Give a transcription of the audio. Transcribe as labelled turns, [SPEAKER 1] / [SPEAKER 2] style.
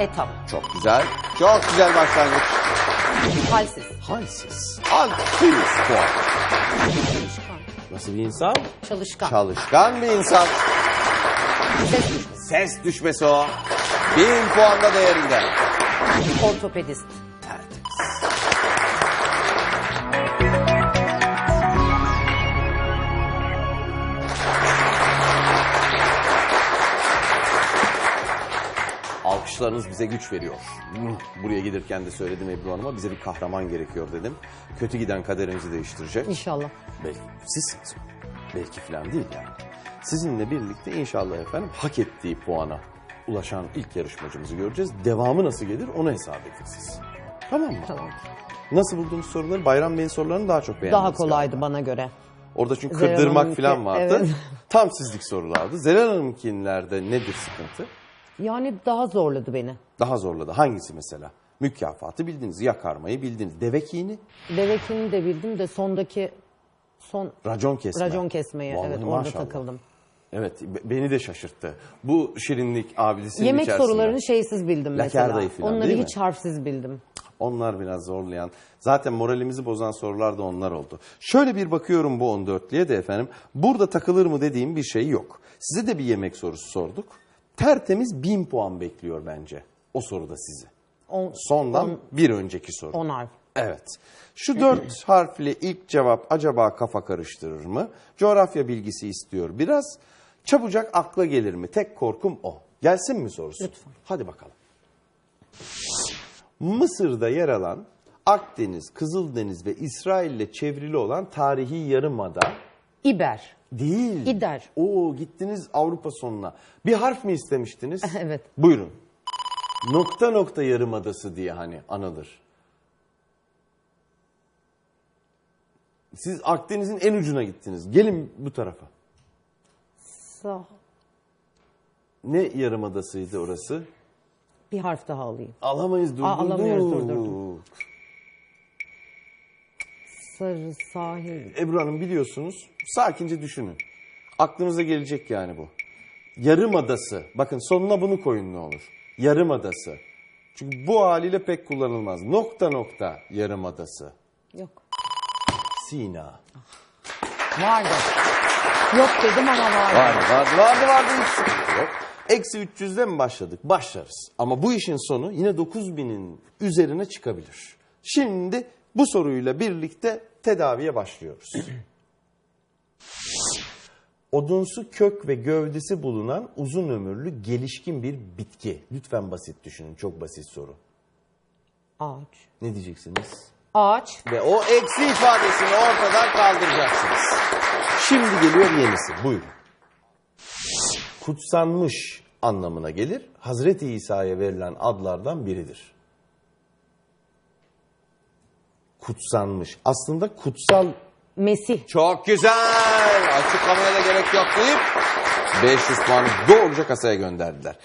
[SPEAKER 1] Etap.
[SPEAKER 2] Çok güzel. Çok güzel başlangıç.
[SPEAKER 1] Halsiz.
[SPEAKER 2] Halsiz. 600 puan.
[SPEAKER 1] Çalışkan.
[SPEAKER 2] Nasıl bir insan?
[SPEAKER 1] Çalışkan.
[SPEAKER 2] Çalışkan bir insan.
[SPEAKER 1] Ses düşmesi.
[SPEAKER 2] Ses düşmesi o. 1000 puan da değerinde.
[SPEAKER 1] Ortopedist.
[SPEAKER 2] Alkışlarınız bize güç veriyor. Hmm, Buraya gelirken de söyledim Ebru Hanım'a bize bir kahraman gerekiyor dedim. Kötü giden kaderimizi değiştirecek.
[SPEAKER 1] İnşallah.
[SPEAKER 2] Belki sizsiniz. Belki falan değil yani. Sizinle birlikte inşallah efendim hak ettiği puana ulaşan ilk yarışmacımızı göreceğiz. Devamı nasıl gelir onu hesap edin siz. Tamam mı?
[SPEAKER 1] Tamam.
[SPEAKER 2] Nasıl buldunuz soruları? Bayram Bey'in sorularını daha çok beğendiniz.
[SPEAKER 1] Daha kolaydı
[SPEAKER 2] galiba.
[SPEAKER 1] bana göre.
[SPEAKER 2] Orada çünkü
[SPEAKER 1] Zeren
[SPEAKER 2] kırdırmak falan vardı.
[SPEAKER 1] evet.
[SPEAKER 2] Tam sizlik sorulardı. Zeren Hanım'kinlerde nedir sıkıntı?
[SPEAKER 1] Yani daha zorladı beni.
[SPEAKER 2] Daha zorladı. Hangisi mesela? Mükafatı bildiniz, yakarmayı bildiniz. Deve kini,
[SPEAKER 1] Devekini de bildim de sondaki son
[SPEAKER 2] racon kesme.
[SPEAKER 1] racon kesmeye
[SPEAKER 2] Vallahi
[SPEAKER 1] evet orada
[SPEAKER 2] maşallah.
[SPEAKER 1] takıldım.
[SPEAKER 2] Evet, be- beni de şaşırttı. Bu şirinlik abidesinin
[SPEAKER 1] Yemek
[SPEAKER 2] içerisinde.
[SPEAKER 1] sorularını şeysiz bildim mesela.
[SPEAKER 2] Lakerdayı falan,
[SPEAKER 1] Onları
[SPEAKER 2] değil mi?
[SPEAKER 1] hiç harfsiz bildim.
[SPEAKER 2] Onlar biraz zorlayan. Zaten moralimizi bozan sorular da onlar oldu. Şöyle bir bakıyorum bu 14'lüye de efendim. Burada takılır mı dediğim bir şey yok. Size de bir yemek sorusu sorduk. Tertemiz 1000 puan bekliyor bence. O soruda sizi.
[SPEAKER 1] On,
[SPEAKER 2] Sondan
[SPEAKER 1] on,
[SPEAKER 2] bir önceki soru.
[SPEAKER 1] on harf.
[SPEAKER 2] Evet. Şu dört harfli ilk cevap acaba kafa karıştırır mı? Coğrafya bilgisi istiyor biraz. Çabucak akla gelir mi? Tek korkum o. Gelsin mi sorusu?
[SPEAKER 1] Lütfen.
[SPEAKER 2] Hadi bakalım. Mısır'da yer alan Akdeniz, Kızıldeniz ve İsrail ile çevrili olan tarihi yarımada
[SPEAKER 1] İber.
[SPEAKER 2] Değil.
[SPEAKER 1] İder.
[SPEAKER 2] Oo gittiniz Avrupa sonuna. Bir harf mi istemiştiniz?
[SPEAKER 1] Evet.
[SPEAKER 2] Buyurun. Nokta nokta yarımadası diye hani anılır. Siz Akdeniz'in en ucuna gittiniz. Gelin bu tarafa.
[SPEAKER 1] Sah.
[SPEAKER 2] Ne yarımadasıydı orası?
[SPEAKER 1] Bir harf daha alayım.
[SPEAKER 2] Alamayız durdurduk.
[SPEAKER 1] Aa, alamıyoruz, durdurdum. Sarı sahil.
[SPEAKER 2] Ebru Hanım biliyorsunuz. Sakince düşünün. Aklınıza gelecek yani bu. Yarımadası. Bakın sonuna bunu koyun ne olur. Yarımadası. Çünkü bu haliyle pek kullanılmaz. Nokta nokta yarımadası.
[SPEAKER 1] Yok.
[SPEAKER 2] Sina.
[SPEAKER 1] Vardı. Yok dedim ama vardı.
[SPEAKER 2] Vardı, vardı, vardı, vardı. Hiç yok. Eksi 300'den mi başladık? Başlarız. Ama bu işin sonu yine 9000'in üzerine çıkabilir. Şimdi bu soruyla birlikte tedaviye başlıyoruz. Odunsu kök ve gövdesi bulunan uzun ömürlü gelişkin bir bitki. Lütfen basit düşünün. Çok basit soru.
[SPEAKER 1] Ağaç.
[SPEAKER 2] Ne diyeceksiniz?
[SPEAKER 1] Ağaç.
[SPEAKER 2] Ve o eksi ifadesini ortadan kaldıracaksınız. Şimdi geliyor yenisi. Buyurun. Kutsanmış anlamına gelir. Hazreti İsa'ya verilen adlardan biridir. Kutsanmış. Aslında kutsal...
[SPEAKER 1] Mesih.
[SPEAKER 2] Çok güzel. Açıklamaya da gerek yok deyip 500 puanı doğruca kasaya gönderdiler.